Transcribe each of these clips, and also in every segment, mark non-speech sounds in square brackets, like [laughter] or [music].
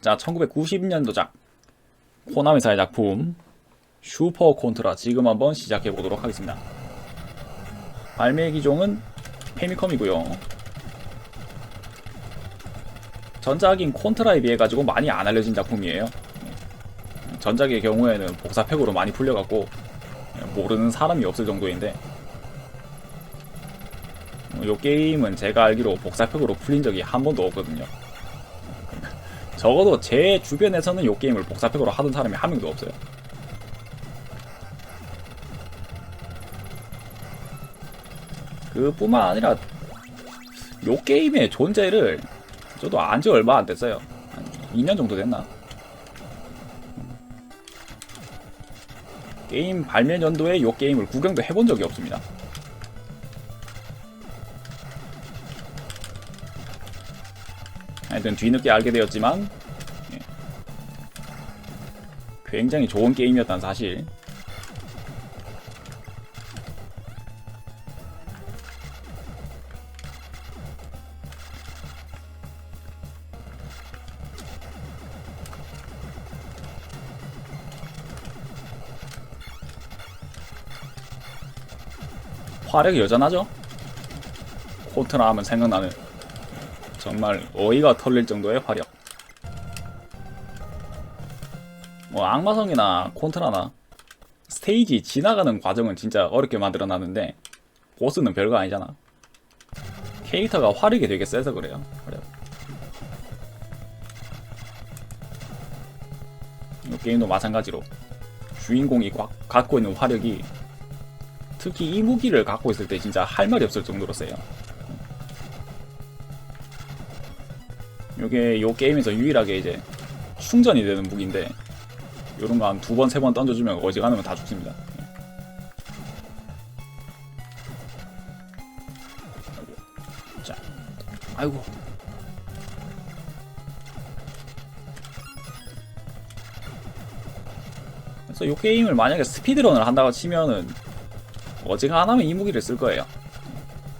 자, 1990년도작 코나미사의 작품 슈퍼 콘트라 지금 한번 시작해 보도록 하겠습니다. 발매 기종은 페미컴이고요. 전작인 콘트라에 비해 가지고 많이 안 알려진 작품이에요. 전작의 경우에는 복사팩으로 많이 풀려갖고 모르는 사람이 없을 정도인데 이 게임은 제가 알기로 복사팩으로 풀린 적이 한 번도 없거든요. 적어도 제 주변에서는 이 게임을 복사팩으로 하던 사람이 한 명도 없어요. 그뿐만 아니라 이 게임의 존재를 저도 안 지 얼마 안 됐어요. 한 2년 정도 됐나? 게임 발매 연도에 이 게임을 구경도 해본 적이 없습니다. 하여튼 뒤늦게 알게 되었지만 굉장히 좋은 게임이었다는 사실 화력이 여전하죠? 코트나 하면 생각나는 정말 어이가 털릴 정도의 화력. 뭐 악마성이나 콘트라나 스테이지 지나가는 과정은 진짜 어렵게 만들어 놨는데 보스는 별거 아니잖아. 캐릭터가 화력이 되게 세서 그래요. 화력. 이 게임도 마찬가지로 주인공이 꽉 갖고 있는 화력이 특히 이 무기를 갖고 있을 때 진짜 할 말이 없을 정도로 세요. 요게 요 게임에서 유일하게 이제 충전이 되는 무기인데 요런 거 한 두 번, 세 번 던져주면 어지간하면 다 죽습니다. 아이고. 자, 아이고. 그래서 요 게임을 만약에 스피드런을 한다고 치면은 어지간하면 이 무기를 쓸 거예요.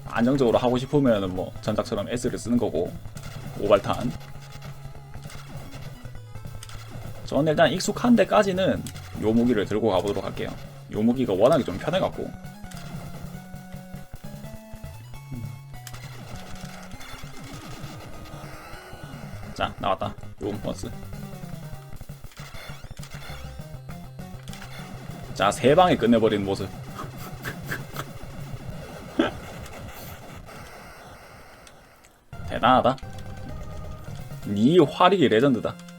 안정적으로 하고 싶으면은 뭐 전작처럼 S를 쓰는 거고 오발탄. 저는 일단 익숙한 데까지는 요 무기를 들고 가보도록 할게요. 요 무기가 워낙에 좀 편해갖고. 자, 나왔다. 요 버스. 자, 세 방에 끝내버리는 모습. [laughs] 대단하다. 니 화력이 레전드다.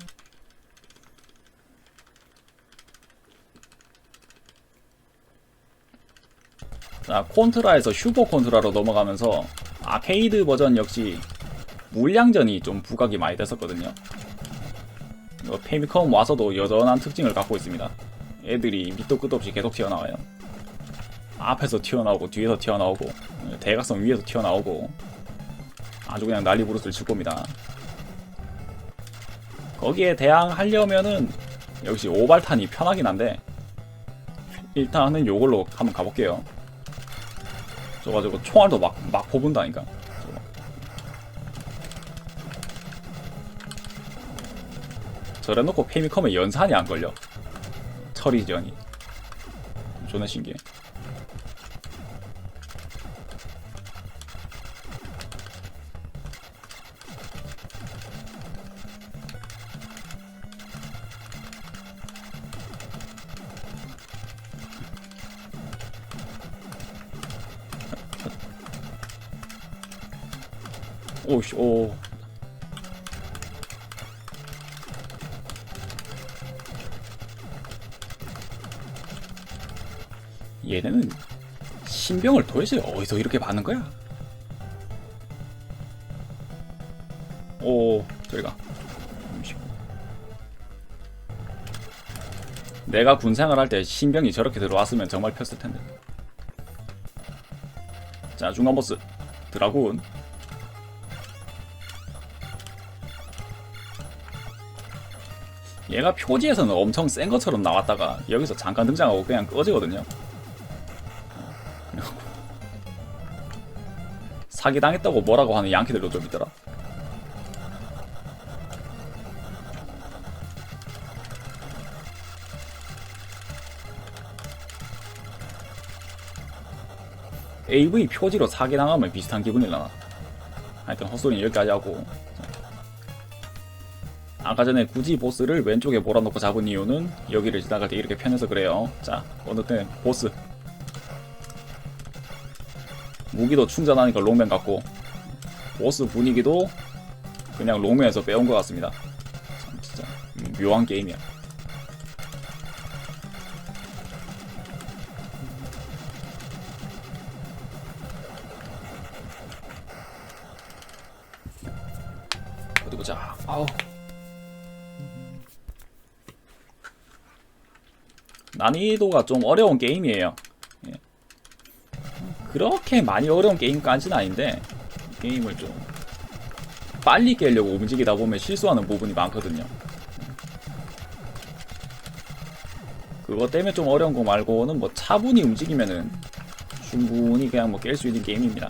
자, 콘트라에서 슈퍼 콘트라로 넘어가면서 아케이드 버전 역시 물량전이 좀 부각이 많이 됐었거든요. 이거 페미컴 와서도 여전한 특징을 갖고 있습니다. 애들이 밑도 끝도 없이 계속 튀어나와요. 앞에서 튀어나오고 뒤에서 튀어나오고 대각선 위에서 튀어나오고 아주 그냥 난리 부르스를 칠 겁니다. 거기에 대항하려면은 역시 오발탄이 편하긴 한데 일단은 요걸로 한번 가볼게요. 저 가지고 총알도 막, 막 뽑은다니까. 저거. 저래 놓고 페미컴에 연산이 안 걸려. 처리전이. 존나 신기해. 얘네는 신병을 도대체 어디서 이렇게 받는 거야? 오. 음식. 내가 군생활 할때 신병이 저렇게 들어왔으면 정말 폈을 텐데. 자, 중간 보스. 드라군. 얘가 표지에서는 엄청 센 것처럼 나왔다가 여기서 잠깐 등장하고 그냥 꺼지거든요. 사기당했다고 뭐라고 하는 양키들로 좀 있더라. AV 표지로 사기당하면 비슷한 기분이라나. 하여튼 헛소리는 여기까지 하고 아까 전에 굳이 보스를 왼쪽에 몰아놓고 잡은 이유는 여기를 지나갈 때 이렇게 편해서 그래요. 자, 어쨌든 보스 무기도 충전하니까 롱맨 같고, 보스 분위기도 그냥 롱맨에서 빼온 것 같습니다. 참 진짜 음, 묘한 게임이야. 어디 보자. 아우. 난이도가 좀 어려운 게임이에요. 예. 그렇게 많이 어려운 게임까지는 아닌데 게임을 좀 빨리 깨려고 움직이다 보면 실수하는 부분이 많거든요. 그것 때문에 좀 어려운 거 말고는 뭐 차분히 움직이면은 충분히 그냥 뭐 깰 수 있는 게임입니다.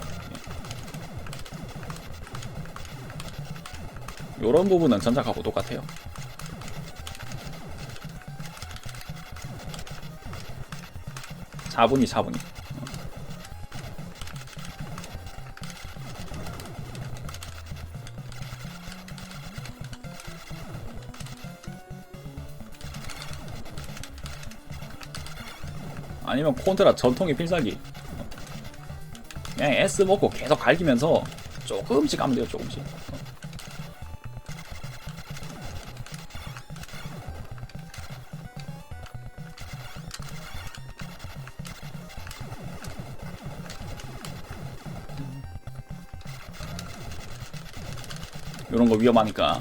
이런 부분은 전작하고 똑같아요. 차분히 차분히. 아니면 콘트라 전통의 필살기. 그냥 S 먹고 계속 갈기면서 조금씩 가면 돼요, 조금씩. 이런 거 위험하니까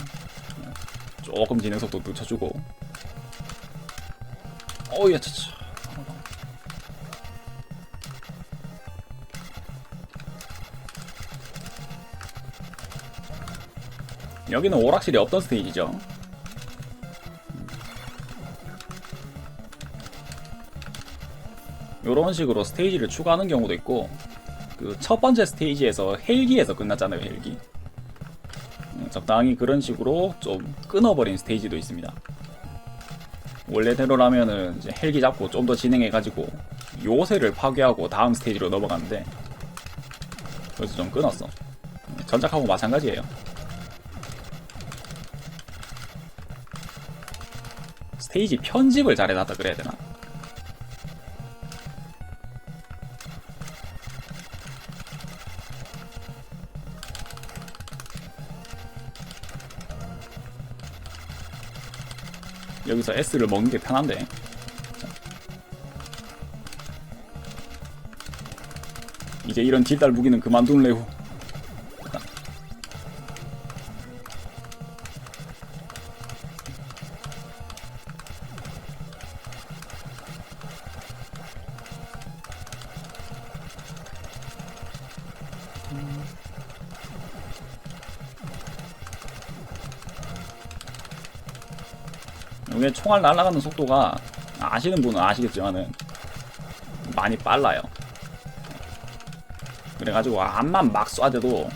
조금 진행 속도 늦춰주고. 어우야, 차차. 여기는 오락실이 없던 스테이지죠. 이런 식으로 스테이지를 추가하는 경우도 있고 그 첫 번째 스테이지에서 헬기에서 끝났잖아요 헬기. 음, 적당히 그런 식으로 좀 끊어버린 스테이지도 있습니다. 원래대로라면은 이제 헬기 잡고 좀 더 진행해가지고 요새를 파괴하고 다음 스테이지로 넘어가는데 그래서 좀 끊었어. 음, 전작하고 마찬가지예요 스테이지 편집을 잘 해놨다 그래야 되나? 여기서 S를 먹는 게 편한데. 자. 이제 이런 딜달 무기는 그만둘래요. 총알 날아가는 속도가 아시는 분은 아시겠지만은 많이 빨라요. 그래가지고 암만 막 쏴대도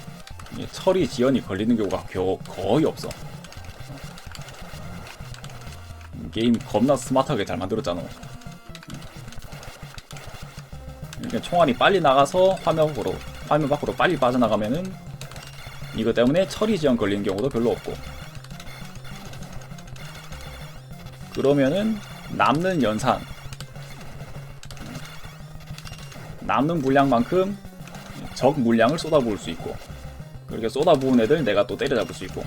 처리 지연이 걸리는 경우가 겨, 거의 없어. 게임 겁나 스마트하게 잘 만들었잖아. 이렇게 총알이 빨리 나가서 화면 밖으로 화면 밖으로 빨리 빠져나가면은 이것 때문에 처리 지연 걸리는 경우도 별로 없고 그러면은 남는 연산. 남는 물량만큼 적 물량을 쏟아부을 수 있고 그렇게 쏟아부은 애들 내가 또 때려잡을 수 있고.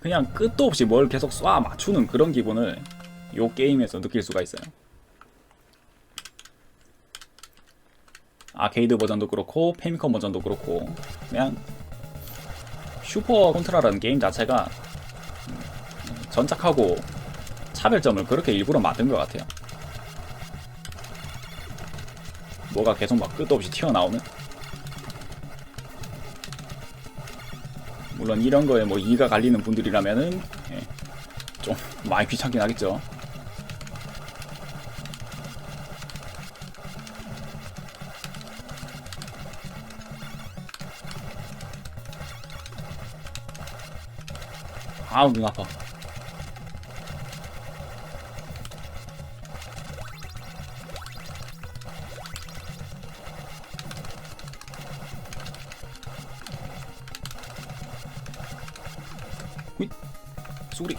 그냥 끝도 없이 뭘 계속 쏴 맞추는 그런 기분을 요 게임에서 느낄 수가 있어요 아케이드 버전도 그렇고 페미컴 버전도 그렇고 그냥 슈퍼 컨트라라는 게임 자체가 음, 전작하고 차별점을 그렇게 일부러 만든 것 같아요. 뭐가 계속 막 끝도 없이 튀어나오는? 물론 이런 거에 뭐 이가 갈리는 분들이라면은 예, 좀 많이 귀찮긴 하겠죠. 아우 눈 아파 휘 쏘리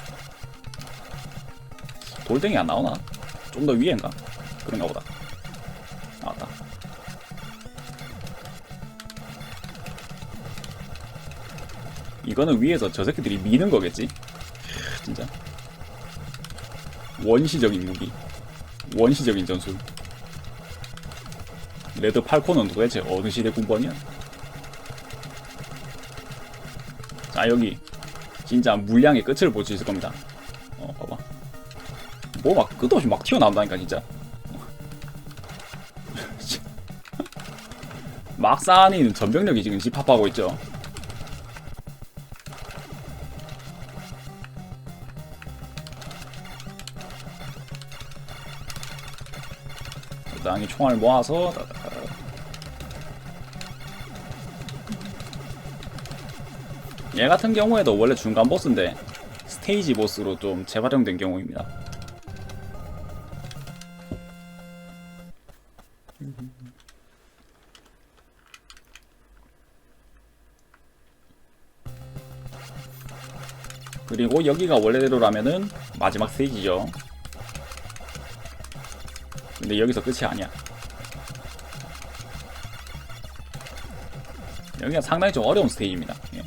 돌덩이 안 나오나? 좀 더 위에인가? 그런가 보다 이거는 위에서 저 새끼들이 미는 거겠지? 진짜. 원시적인 무기. 원시적인 전술. 레드 팔코는 도대체 어느 시대 군번이야? 자 여기. 진짜 물량의 끝을 볼 수 있을 겁니다. 어 봐봐. 뭐 막 끝없이 막 튀어나온다니까 진짜. [laughs] 막사니는 전병력이 지금 집합하고 있죠 적당히 총알 모아서 얘 같은 경우에도 원래 중간 보스인데 스테이지 보스로 좀 재활용된 경우입니다. 그리고 여기가 원래대로라면은 마지막 스테이지죠. 근데 여기서 끝이 아니야. 여기가 상당히 좀 어려운 스테이지입니다. 예.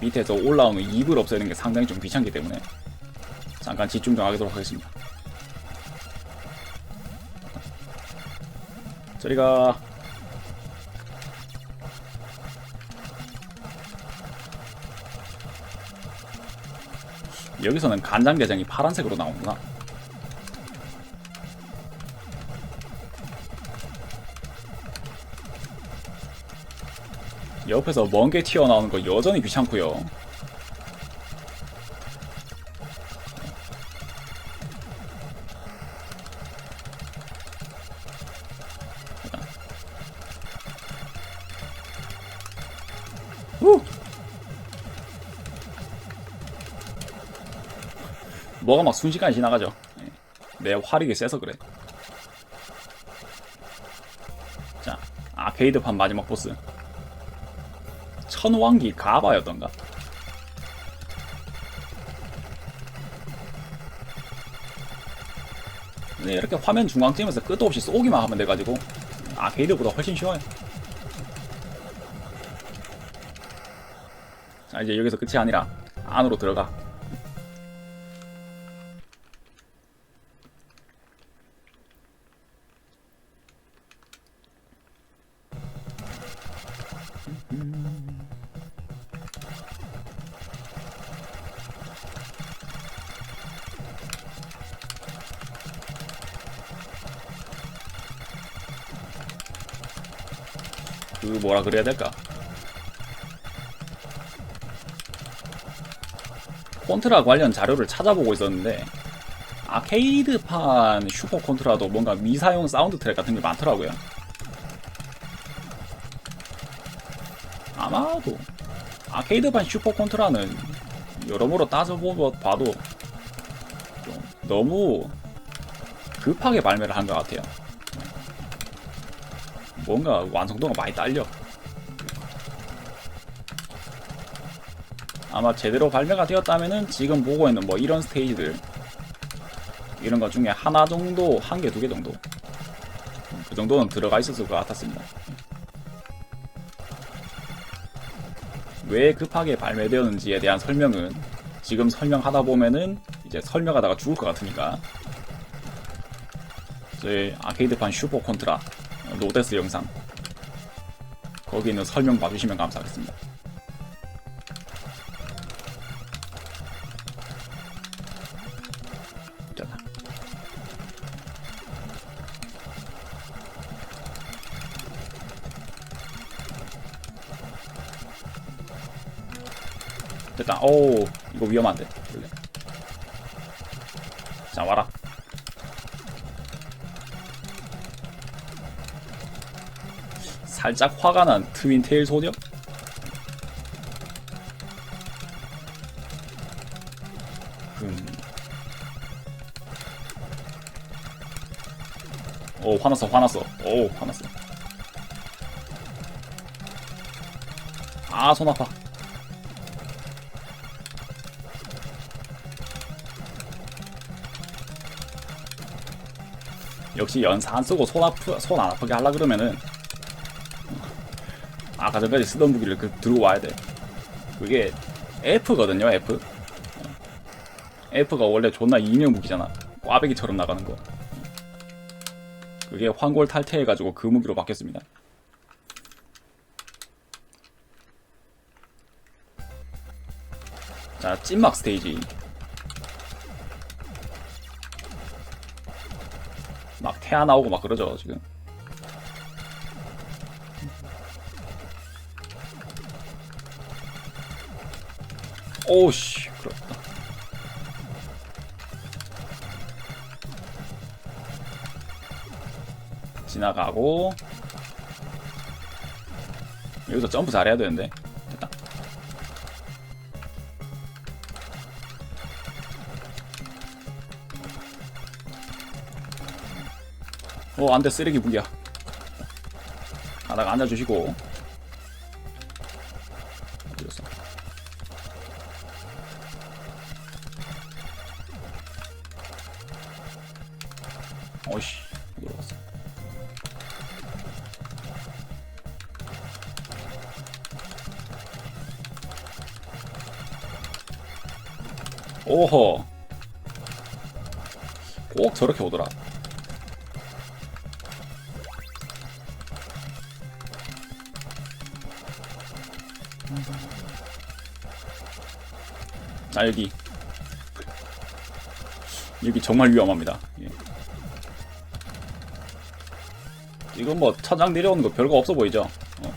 밑에서 올라오는 입을 없애는 게 상당히 좀 귀찮기 때문에 잠깐 집중 좀 하도록 하겠습니다. 저리가 여기서는 간장게장이 파란색으로 나오는구나. 옆에서 먼 게 튀어나오는 거 여전히 귀찮고요. 후! 뭐가 막 순식간에 지나가죠. 예. 내 화력이 세서 그래. 자, 아케이드판 마지막 보스. 천왕기 가바였던가? 근데 이렇게 화면 중앙쯤에서 끝도 없이 쏘기만 하면 돼가지고 아케이드보다 훨씬 쉬워요. 자 이제 여기서 끝이 아니라 안으로 들어가. 뭐라 그래야 될까? 콘트라 관련 자료를 찾아보고 있었는데 아케이드판 슈퍼 콘트라도 뭔가 미사용 사운드 트랙 같은 게 많더라고요. 아마도 아케이드판 슈퍼 콘트라는 여러모로 따져봐도 좀 너무 급하게 발매를 한 것 같아요. 뭔가 완성도가 많이 딸려. 아마 제대로 발매가 되었다면은 지금 보고 있는 뭐 이런 스테이지들 이런 것 중에 하나 정도, 한 개, 두 개 정도 그 정도는 들어가 있었을 것 같았습니다. 왜 급하게 발매되었는지에 대한 설명은 지금 설명하다 보면은 이제 설명하다가 죽을 것 같으니까 저희 아케이드판 슈퍼 콘트라 노데스 영상 거기 있는 설명 봐주시면 감사하겠습니다. 오, 이거 위험한데. 원래. 자, 와라. 살짝 화가 난 트윈 테일 소녀? 음. 오 화났어 화났어 오 화났어 아 손 아파 역시 연사 안 쓰고 손 아프 손 안 아프게 하려 그러면은 아까 전까지 쓰던 무기를 그 들고 와야 돼. 그게 F거든요, F. F가 원래 존나 이명 무기잖아. 꽈배기처럼 나가는 거. 그게 황골 탈퇴해가지고 그 무기로 바뀌었습니다. 자, 찐막 스테이지. 태아 나오고 막 그러죠, 지금. 오우씨, 그렇다. 지나가고 여기서 점프 잘해야 되는데 어 안돼. 쓰레기 무기야. 하다가 앉아주시고. 어디였어 어이씨 어디로 갔어. 오호. 꼭 저렇게 오더라 아 여기 여기 정말 위험합니다 예. 지금 뭐 천장 내려오는 거 별거 없어 보이죠 어.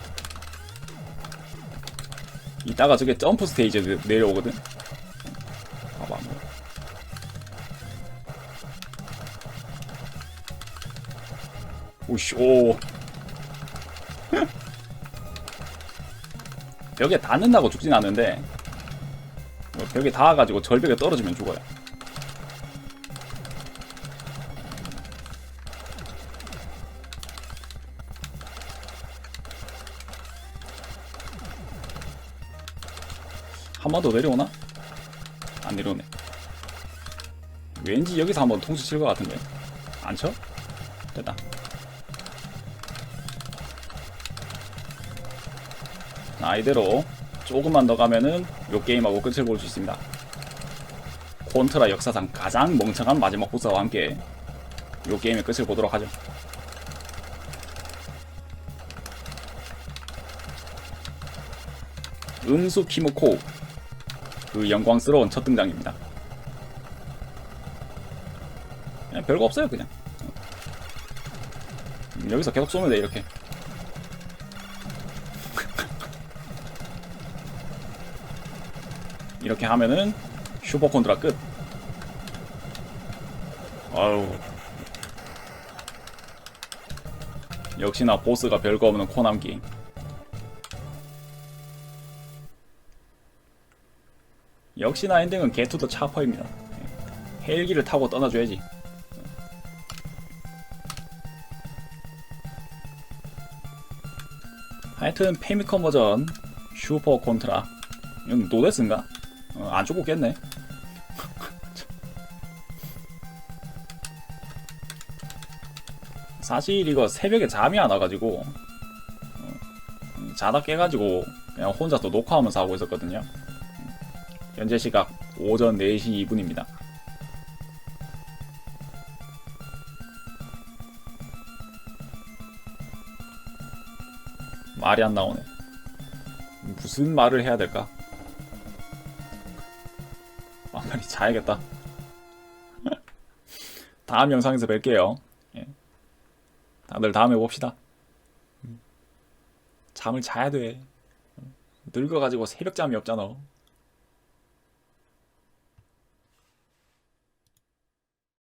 이따가 저게 점프 스테이지 내- 내려오거든 봐봐 뭐. 오씨 오 [laughs] 벽에 닿는다고 죽진 않는데 뭐 벽에 닿아가지고 절벽에 떨어지면 죽어요. 한 번 더 내려오나? 안 내려오네. 왠지 여기서 한번 통수 칠 것 같은데. 안 쳐? 됐다. 자 이대로 조금만 더 가면은 요 게임하고 끝을 볼 수 있습니다. 콘트라 역사상 가장 멍청한 마지막 보스와 함께 요 게임의 끝을 보도록 하죠. 음수 키무코 그 영광스러운 첫 등장입니다. 그냥 별거 없어요 그냥. 음, 여기서 계속 쏘면 돼 이렇게 이렇게 하면은 슈퍼 콘트라 끝. 아유 역시나 보스가 별거 없는 코남 게임. 역시나 엔딩은 게투더 차퍼입니다. 헬기를 타고 떠나줘야지. 하여튼 페미컴 버전 슈퍼 콘트라 이건 노데스인가? 어, 안 죽었겠네. [laughs] 사실 이거 새벽에 잠이 안 와가지고 어, 음, 자다 깨가지고 그냥 혼자 또 녹화하면서 하고 있었거든요. 현재 시각 오전 4시 2분입니다. 말이 안 나오네. 무슨 말을 해야 될까? 아, 빨리 자야겠다. [laughs] 다음 영상에서 뵐게요. 예. 다들 다음에 봅시다. 음. 잠을 자야 돼. 늙어가지고 새벽잠이 없잖아.